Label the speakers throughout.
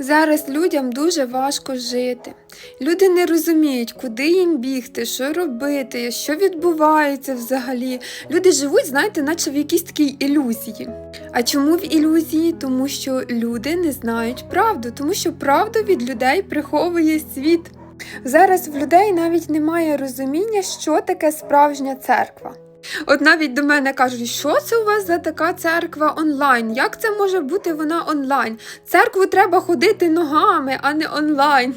Speaker 1: Зараз людям дуже важко жити. Люди не розуміють, куди їм бігти, що робити, що відбувається взагалі. Люди живуть, знаєте, наче в якійсь такій ілюзії. А чому в ілюзії? Тому що люди не знають правду, тому що правду від людей приховує світ. Зараз в людей навіть немає розуміння, що таке справжня церква. От навіть до мене кажуть, що це у вас за така церква онлайн? Як це може бути вона онлайн? Церкву треба ходити ногами, а не онлайн.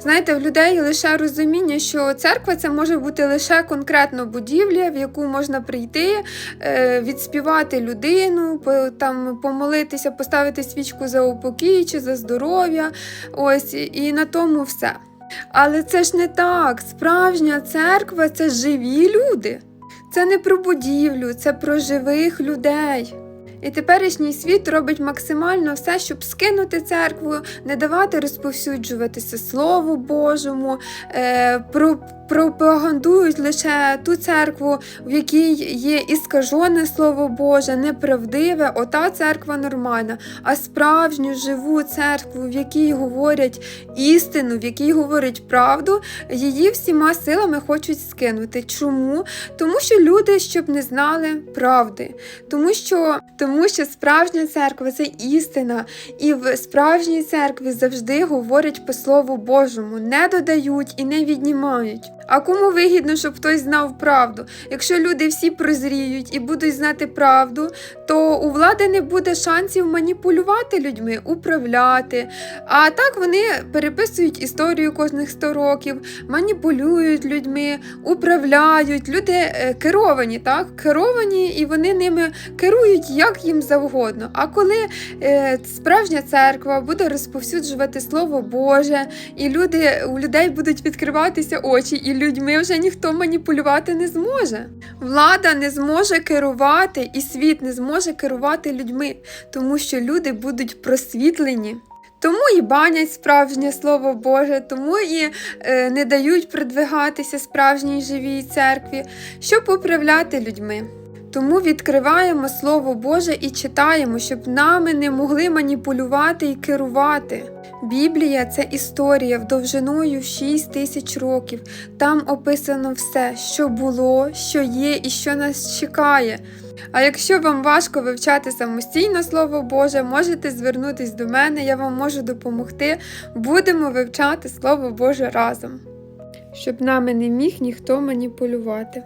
Speaker 1: Знаєте, в людей лише розуміння, що церква це може бути лише конкретно будівля, в яку можна прийти, е, відспівати людину, там помолитися, поставити свічку за упокій чи за здоров'я. Ось і на тому все. Але це ж не так. Справжня церква це живі люди. Це не про будівлю, це про живих людей. І теперішній світ робить максимально все, щоб скинути церкву, не давати розповсюджуватися Слову Божому, е, про, пропагандують лише ту церкву, в якій є іскажене Слово Боже, неправдиве, ота церква нормальна, а справжню живу церкву, в якій говорять істину, в якій говорять правду, її всіма силами хочуть скинути. Чому? Тому що люди, щоб не знали правди, тому що, тому що справжня церква це істина, і в справжній церкві завжди говорять по Слову Божому, не додають і не віднімають. А кому вигідно, щоб хтось знав правду? Якщо люди всі прозріють і будуть знати правду, то у влади не буде шансів маніпулювати людьми, управляти. А так вони переписують історію кожних 100 років, маніпулюють людьми, управляють. Люди е, керовані, так? Керовані, і вони ними керують як їм завгодно. А коли е, справжня церква буде розповсюджувати Слово Боже, і люди, у людей будуть відкриватися очі, і людьми вже ніхто маніпулювати не зможе. Влада не зможе керувати, і світ не зможе керувати людьми, тому що люди будуть просвітлені. Тому і банять справжнє слово Боже, тому і е, не дають продвигатися справжній живій церкві, щоб управляти людьми. Тому відкриваємо Слово Боже і читаємо, щоб нами не могли маніпулювати і керувати. Біблія це історія довжиною 6 тисяч років. Там описано все, що було, що є і що нас чекає. А якщо вам важко вивчати самостійно Слово Боже, можете звернутись до мене, я вам можу допомогти. Будемо вивчати Слово Боже разом, щоб нами не міг ніхто маніпулювати.